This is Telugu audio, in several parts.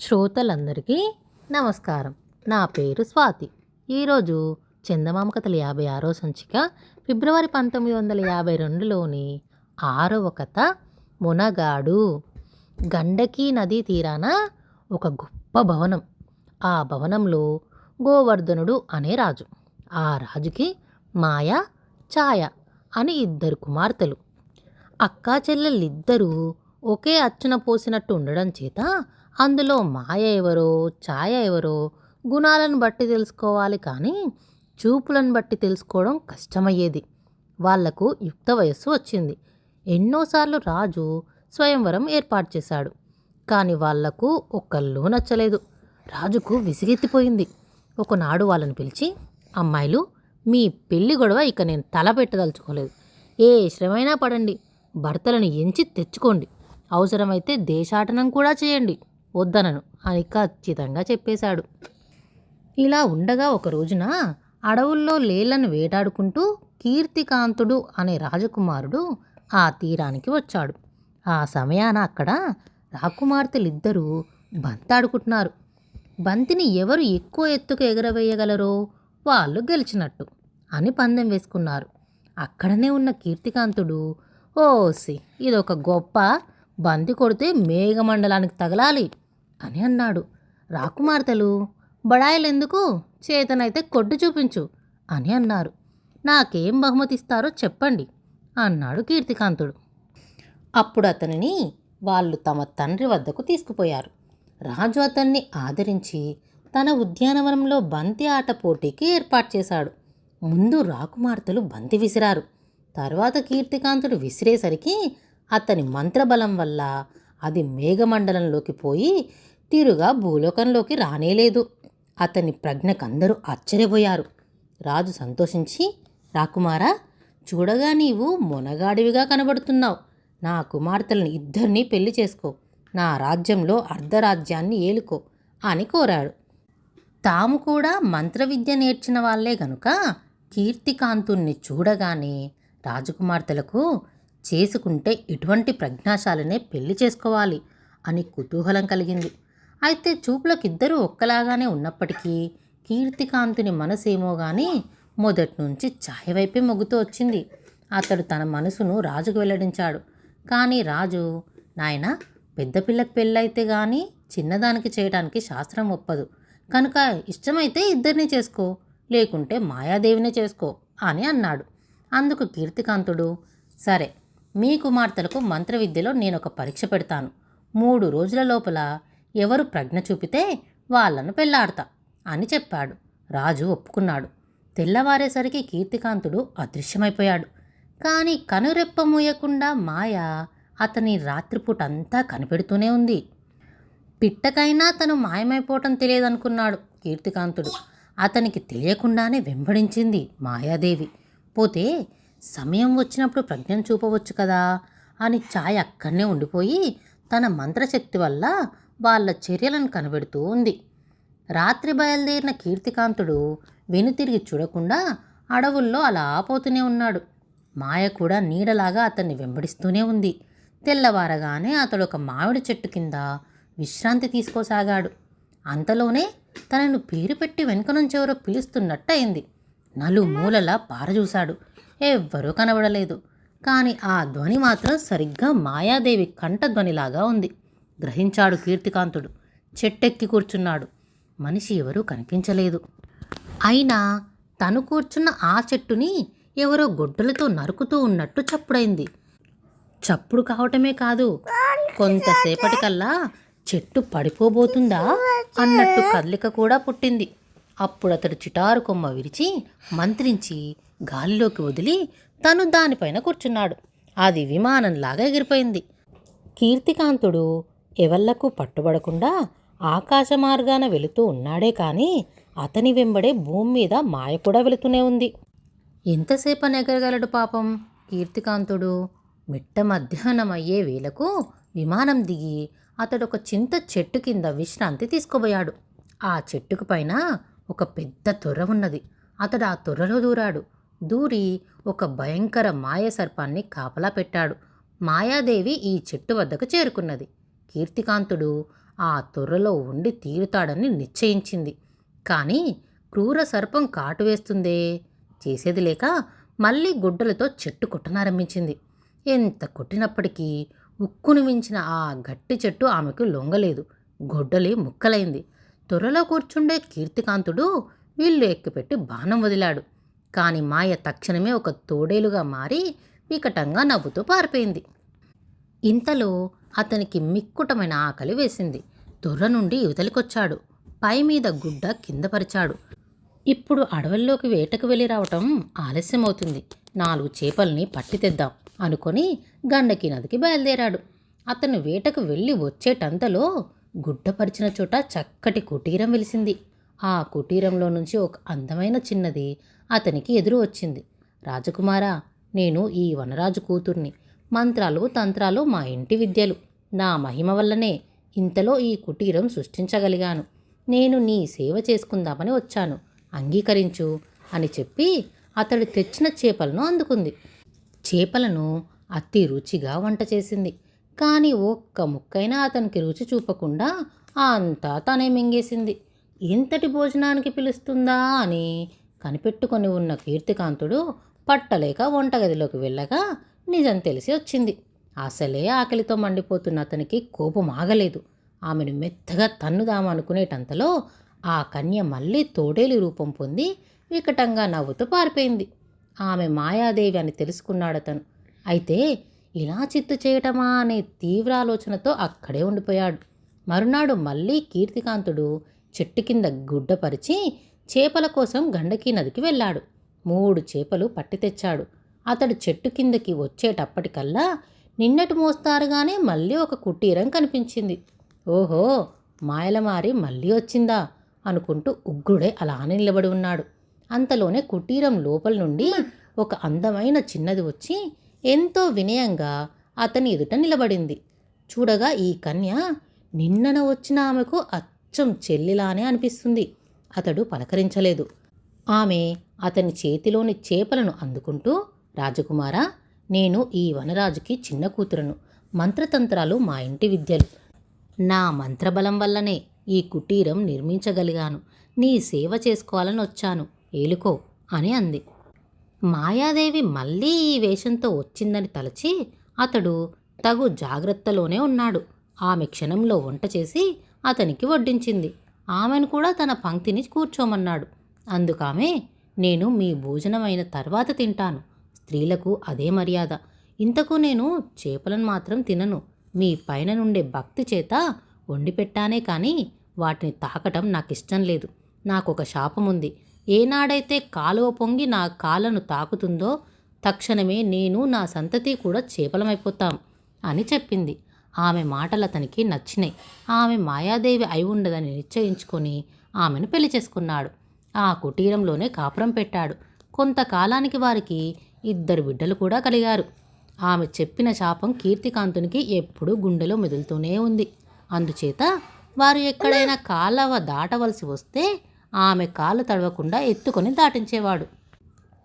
శ్రోతలందరికీ నమస్కారం. నా పేరు స్వాతి. ఈరోజు చందమామ కథల యాభై ఆరో సంచిక ఫిబ్రవరి పంతొమ్మిది వందల యాభై రెండులోని ఆరవ కథ మునగాడు. గండకీ నదీ తీరాన ఒక గొప్ప భవనం. ఆ భవనంలో గోవర్ధనుడు అనే రాజు. ఆ రాజుకి మాయ ఛాయ అని ఇద్దరు కుమార్తెలు. అక్కా చెల్లెళ్ళిద్దరూ ఒకే అచ్చున పోసినట్టు ఉండడం చేత అందులో మాయ ఎవరో ఛాయ ఎవరో గుణాలను బట్టి తెలుసుకోవాలి కానీ చూపులను బట్టి తెలుసుకోవడం కష్టమయ్యేది. వాళ్ళకు యుక్త వయస్సు వచ్చింది. ఎన్నోసార్లు రాజు స్వయంవరం ఏర్పాటు చేశాడు. కానీ వాళ్ళకు ఒక్కళ్ళు నచ్చలేదు. రాజుకు విసిగెత్తిపోయింది. ఒకనాడు వాళ్ళని పిలిచి అమ్మాయిలు మీ పెళ్ళి గొడవ ఇక నేను తల పెట్టదలుచుకోలేదు. ఏ శ్రమైనా పడండి. భర్తలను ఎంచి తెచ్చుకోండి. అవసరమైతే దేశాటనం కూడా చేయండి. వద్దనను. అని ఖచ్చితంగా చెప్పేశాడు. ఇలా ఉండగా ఒక రోజున అడవుల్లో లేళ్ళను వేటాడుకుంటూ కీర్తికాంతుడు అనే రాజకుమారుడు ఆ తీరానికి వచ్చాడు. ఆ సమయాన అక్కడ రాకుమార్తెలిద్దరూ బంతాడుకుంటున్నారు. బంతిని ఎవరు ఎక్కువ ఎత్తుకు ఎగరవేయగలరో వాళ్ళు గెలిచినట్టు అని పందెం వేసుకున్నారు. అక్కడనే ఉన్న కీర్తికాంతుడు ఓసి ఇదొక గొప్ప బంతి కొడితే మేఘమండలానికి తగలాలి. అని అన్నాడు. రాకుమార్తెలు బడాయిలెందుకు? చేతనైతే కొట్టు చూపించు అని అన్నారు. నాకేం బహుమతిస్తారో చెప్పండి అన్నాడు కీర్తికాంతుడు. అప్పుడు అతనిని వాళ్ళు తమ తండ్రి వద్దకు తీసుకుపోయారు. రాజు అతన్ని ఆదరించి తన ఉద్యానవనంలో బంతి ఆట పోటీకి ఏర్పాటు చేశాడు. ముందు రాకుమార్తెలు బంతి విసిరారు. తర్వాత కీర్తికాంతుడు విసిరేసరికి అతని మంత్రబలం వల్ల అది మేఘమండలంలోకి పోయి తిరుగా భూలోకంలోకి రానేలేదు అతని ప్రజ్ఞకందరూ ఆశ్చర్యపోయారు. రాజు సంతోషించి రాకుమారా చూడగా నీవు మొనగాడివిగా కనబడుతున్నావు. నా కుమార్తెలను ఇద్దరినీ పెళ్ళి చేసుకో. నా రాజ్యంలో అర్ధరాజ్యాన్ని ఏలుకో అని కోరాడు. తాము కూడా మంత్రవిద్య నేర్చిన వాళ్ళే గనుక కీర్తికాంతుణ్ణి చూడగానే రాజకుమార్తెలకు చేసుకుంటే ఇటువంటి ప్రజ్ఞాశాలనే పెళ్ళి చేసుకోవాలి అని కుతూహలం కలిగింది. అయితే చూపులకిద్దరూ ఒక్కలాగానే ఉన్నప్పటికీ కీర్తికాంతుని మనసేమో కానీ మొదటి నుంచి ఛాయ వైపే మొగ్గుతూ వచ్చింది. అతడు తన మనసును రాజుకు వెల్లడించాడు. కానీ రాజు నాయన పెద్ద పిల్లకి పెళ్ళైతే కానీ చిన్నదానికి చేయడానికి శాస్త్రం ఒప్పదు. కనుక ఇష్టమైతే ఇద్దరిని చేసుకో లేకుంటే మాయాదేవినే చేసుకో అని అన్నాడు. అందుకు కీర్తికాంతుడు సరే మీ కుమార్తెలకు మంత్రవిద్యలో నేను ఒక పరీక్ష పెడతాను. మూడు రోజుల లోపల ఎవరు ప్రజ్ఞ చూపితే వాళ్ళను పెళ్ళాడతా అని చెప్పాడు. రాజు ఒప్పుకున్నాడు. తెల్లవారేసరికి కీర్తికాంతుడు అదృశ్యమైపోయాడు. కానీ కనురెప్ప మూయకుండా మాయ అతని రాత్రిపూట అంతా కనిపెడుతూనే ఉంది. పిట్టకైనా తను మాయమైపోవటం తెలియదనుకున్నాడు కీర్తికాంతుడు. అతనికి తెలియకుండానే వెంబడించింది మాయాదేవి. పోతే సమయం వచ్చినప్పుడు ప్రజ్ఞను చూపవచ్చు కదా అని ఛాయ్ అక్కడనే ఉండిపోయి తన మంత్రశక్తి వల్ల వాళ్ళ చర్యలను కనబెడుతూ ఉంది. రాత్రి బయలుదేరిన కీర్తికాంతుడు వెనుతిరిగి చూడకుండా అడవుల్లో అలా పోతూనే ఉన్నాడు. మాయ కూడా నీడలాగా అతన్ని వెంబడిస్తూనే ఉంది. తెల్లవారగానే అతడు ఒక మామిడి చెట్టు కింద విశ్రాంతి తీసుకోసాగాడు. అంతలోనే తనను పేరు పెట్టి వెనుక నుంచి ఎవరో పిలుస్తున్నట్టు అయింది నలుమూలలా పారజూశాడు. ఎవ్వరూ కనబడలేదు. కానీ ఆ ధ్వని మాత్రం సరిగ్గా మాయాదేవి కంఠధ్వనిలాగా ఉంది. గ్రహించాడు కీర్తికాంతుడు. చెట్టెక్కి కూర్చున్నాడు. మనిషి ఎవరూ కనిపించలేదు. అయినా తను కూర్చున్న ఆ చెట్టుని ఎవరో గొడ్డలతో నరుకుతూ ఉన్నట్టు చప్పుడైంది. చప్పుడు కావటమే కాదు కొంతసేపటికల్లా చెట్టు పడిపోబోతుందా అన్నట్టు కదలిక కూడా పుట్టింది. అప్పుడు అతడు చిటారు కొమ్మ విరిచి మంత్రించి గాలిలోకి వదిలి తను దానిపైన కూర్చున్నాడు. అది విమానంలాగా ఎగిరిపోయింది. కీర్తికాంతుడు ఎవళ్ళకు పట్టుబడకుండా ఆకాశ మార్గాన వెళుతూ ఉన్నాడే కానీ అతని వెంబడే భూమి మీద మాయ కూడా వెళుతూనే ఉంది. ఎంతసేపు ఎగరగలడు పాపం? కీర్తికాంతుడు మిట్ట మధ్యాహ్నం అయ్యే వేళకు విమానం దిగి అతడు ఒక చింత చెట్టు కింద విశ్రాంతి తీసుకోబోయాడు. ఆ చెట్టుకు పైన ఒక పెద్ద తొర్ర ఉన్నది. అతడు ఆ తొర్రలో దూరాడు. దూరి ఒక భయంకర మాయ సర్పాన్ని కాపలా పెట్టాడు. మాయాదేవి ఈ చెట్టు వద్దకు చేరుకున్నది. కీర్తికాంతుడు ఆ తొర్రలో ఉండి తీరుతాడని నిశ్చయించింది. కానీ క్రూర సర్పం కాటు వేస్తుందే? చేసేది లేక మళ్ళీ గుడ్డలతో చెట్టు కొట్టనారంభించింది. ఎంత కొట్టినప్పటికీ ఉక్కును మించిన ఆ గట్టి చెట్టు ఆమెకు లొంగలేదు. గొడ్డలి ముక్కలైంది. త్వరలో కూర్చుండే కీర్తికాంతుడు వీళ్ళు ఎక్కిపెట్టి బాణం వదిలాడు. కాని మాయ తక్షణమే ఒక తోడేలుగా మారి వికటంగా నవ్వుతూ పారిపోయింది. ఇంతలో అతనికి మిక్కుటమైన ఆకలి వేసింది. దొర్ర నుండి ఇవతలికొచ్చాడు. పై మీద గుడ్డ కిందపరిచాడు ఇప్పుడు అడవుల్లోకి వేటకు వెళ్ళి రావటం ఆలస్యమవుతుంది. నాలుగు చేపల్ని పట్టి తెద్దాం అనుకొని గండకి నదికి బయలుదేరాడు. అతను వేటకు వెళ్ళి వచ్చేటంతలో గుడ్డ పరిచిన చోట చక్కటి కుటీరం వెలిసింది. ఆ కుటీరంలో నుంచి ఒక అందమైన చిన్నది అతనికి ఎదురు వచ్చింది. రాజకుమారా నేను ఈ వనరాజు కూతుర్ని మంత్రాలు తంత్రాలు మా ఇంటి విద్యలు. నా మహిమ వల్లనే ఇంతలో ఈ కుటీరం సృష్టించగలిగాను. నేను నీ సేవ చేసుకుందామని వచ్చాను. అంగీకరించు అని చెప్పి అతడు తెచ్చిన చేపలను అందుకుంది. చేపలను అతి రుచిగా వంట చేసింది. కానీ ఒక్క ముక్కైనా అతనికి రుచి చూపకుండా అంతా తనే మింగేసింది. ఇంతటి భోజనానికి పిలుస్తుందా అని కనిపెట్టుకొని ఉన్న కీర్తికాంతుడు పట్టలేక వంటగదిలోకి వెళ్ళగా నిజం తెలిసి వచ్చింది. అసలే ఆకలితో మండిపోతున్న అతనికి కోపం ఆగలేదు. ఆమెను మెత్తగా తన్నుదామనుకునేటంతలో ఆ కన్య మళ్ళీ తోడేలి రూపం పొంది వికటంగా నవ్వుతూ పారిపోయింది. ఆమె మాయాదేవి అని తెలుసుకున్నాడతను. అయితే ఇలా చిత్తు చేయటమా అనే తీవ్ర ఆలోచనతో అక్కడే ఉండిపోయాడు. మరునాడు మళ్ళీ కీర్తికాంతుడు చెట్టు కింద గుడ్డపరిచి చేపల కోసం గండకీ నదికి వెళ్ళాడు. మూడు చేపలు పట్టి తెచ్చాడు. అతడు చెట్టు కిందకి వచ్చేటప్పటికల్లా నిన్నటి మోస్తారుగానే మళ్ళీ ఒక కుటీరం కనిపించింది. ఓహో మాయలమారి మళ్ళీ వచ్చిందా? అనుకుంటూ ఉగ్గుడే అలానే నిలబడి ఉన్నాడు. అంతలోనే కుటీరం లోపల నుండి ఒక అందమైన చిన్నది వచ్చి ఎంతో వినయంగా అతని ఎదుట నిలబడింది. చూడగా ఈ కన్య నిన్నన వచ్చిన ఆమెకు అచ్చం చెల్లిలానే అనిపిస్తుంది. అతడు పలకరించలేదు. ఆమె అతని చేతిలోని చేపలను అందుకుంటూ రాజకుమారా నేను ఈ వనరాజుకి చిన్న కూతురును. మంత్రతంత్రాలు మా ఇంటి విద్యలు. నా మంత్రబలం వల్లనే ఈ కుటీరం నిర్మించగలిగాను. నీ సేవ చేసుకోవాలని వచ్చాను. ఏలుకో అని అంది. మాయాదేవి మళ్ళీ ఈ వేషంతో వచ్చిందని తలచి అతడు తగు జాగ్రత్తలోనే ఉన్నాడు. ఆమె క్షణంలో వంట చేసి అతనికి వడ్డించింది. ఆమెను కూడా తన పంక్తిని కూర్చోమన్నాడు. అందుకామె నేను మీ భోజనమైన తర్వాత తింటాను. స్త్రీలకు అదే మర్యాద. ఇంతకు నేను చేపలను మాత్రం తినను. మీ పైన నుండే భక్తి చేత వండి పెట్టానే కానీ వాటిని తాకటం నాకు ఇష్టం లేదు. నాకు ఒక శాపం ఉంది ఏనాడైతే కాలువ పొంగి నా కాళ్ళను తాకుతుందో తక్షణమే నేను నా సంతతి కూడా చేపలమైపోతాం అని చెప్పింది. ఆమె మాటలు అతనికి నచ్చినాయి. ఆమె మాయాదేవి అయి ఉండదని నిశ్చయించుకొని ఆమెను పెళ్ళి చేసుకున్నాడు. ఆ కుటీరంలోనే కాపురం పెట్టాడు. కొంతకాలానికి వారికి ఇద్దరు బిడ్డలు కూడా కలిగారు. ఆమె చెప్పిన శాపం కీర్తికాంతునికి ఎప్పుడూ గుండెలో మెదులుతూనే ఉంది. అందుచేత వారు ఎక్కడైనా కాలవ దాటవలసి వస్తే ఆమె కాళ్ళు తడవకుండా ఎత్తుకొని దాటించేవాడు.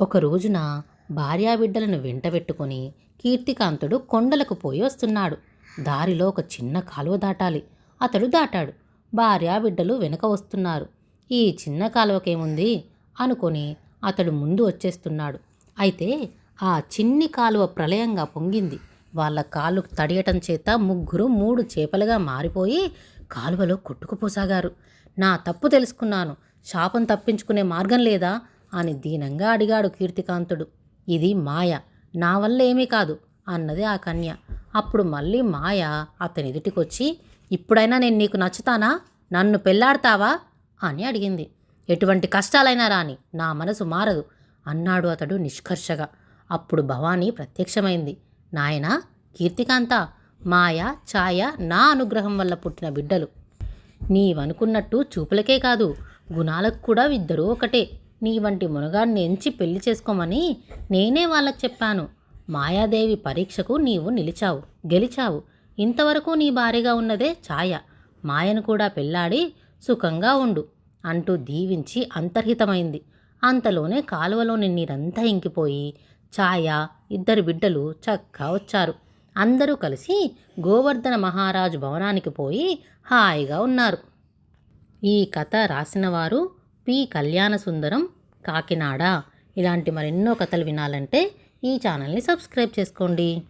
ఒక రోజున భార్యాబిడ్డలను వెంటబెట్టుకొని కీర్తికాంతుడు కొండలకు పోయి వస్తున్నాడు. దారిలో ఒక చిన్న కాలువ దాటాలి. అతడు దాటాడు. భార్యాబిడ్డలు వెనక వస్తున్నారు. ఈ చిన్న కాలువకేముంది? అనుకొని అతడు ముందు వచ్చేస్తున్నాడు. అయితే ఆ చిన్ని కాలువ ప్రళయంగా పొంగింది. వాళ్ళ కాళ్ళు తడియటం చేత ముగ్గురు మూడు చేపలుగా మారిపోయి కాలువలో కొట్టుకుపోసాగారు. నా తప్పు తెలుసుకున్నాను. శాపం తప్పించుకునే మార్గం లేదా? అని దీనంగా అడిగాడు కీర్తికాంతుడు. ఇది మాయ. నా వల్ల ఏమీ కాదు అన్నది ఆ కన్య. అప్పుడు మళ్ళీ మాయ అతని ఎదుటికొచ్చి ఇప్పుడైనా నేను నీకు నచ్చుతానా? నన్ను పెళ్ళాడతావా? అని అడిగింది. ఎటువంటి కష్టాలైనా రాని నా మనసు మారదు అన్నాడు అతడు నిష్కర్షగా. అప్పుడు భవానీ ప్రత్యక్షమైంది. నాయనా కీర్తికాంత మాయ ఛాయ నా అనుగ్రహం వల్ల పుట్టిన బిడ్డలు. నీవనుకున్నట్టు చూపులకే కాదు గుణాలకు కూడా ఇద్దరూ ఒకటే. నీ వంటి మునగాన్ని ఎంచి పెళ్ళి చేసుకోమని నేనే వాళ్ళకి చెప్పాను. మాయాదేవి పరీక్షకు నీవు నిలిచావు గెలిచావు. ఇంతవరకు నీ భార్యగా ఉన్నదే ఛాయ. మాయను కూడా పెళ్ళాడి సుఖంగా ఉండు అంటూ దీవించి అంతర్హితమైంది. అంతలోనే కాలువలోని నీరంతా ఇంకిపోయి ఛాయ ఇద్దరు బిడ్డలు చక్కా వచ్చారు. అందరూ కలిసి గోవర్ధన మహారాజు భవనానికి పోయి హాయిగా ఉన్నారు. ఈ కథ రాసినవారు పి. కళ్యాణ సుందరం కాకినాడ. ఇలాంటి మరెన్నో కథలు వినాలంటే ఈ ఛానల్ని సబ్స్క్రైబ్ చేసుకోండి.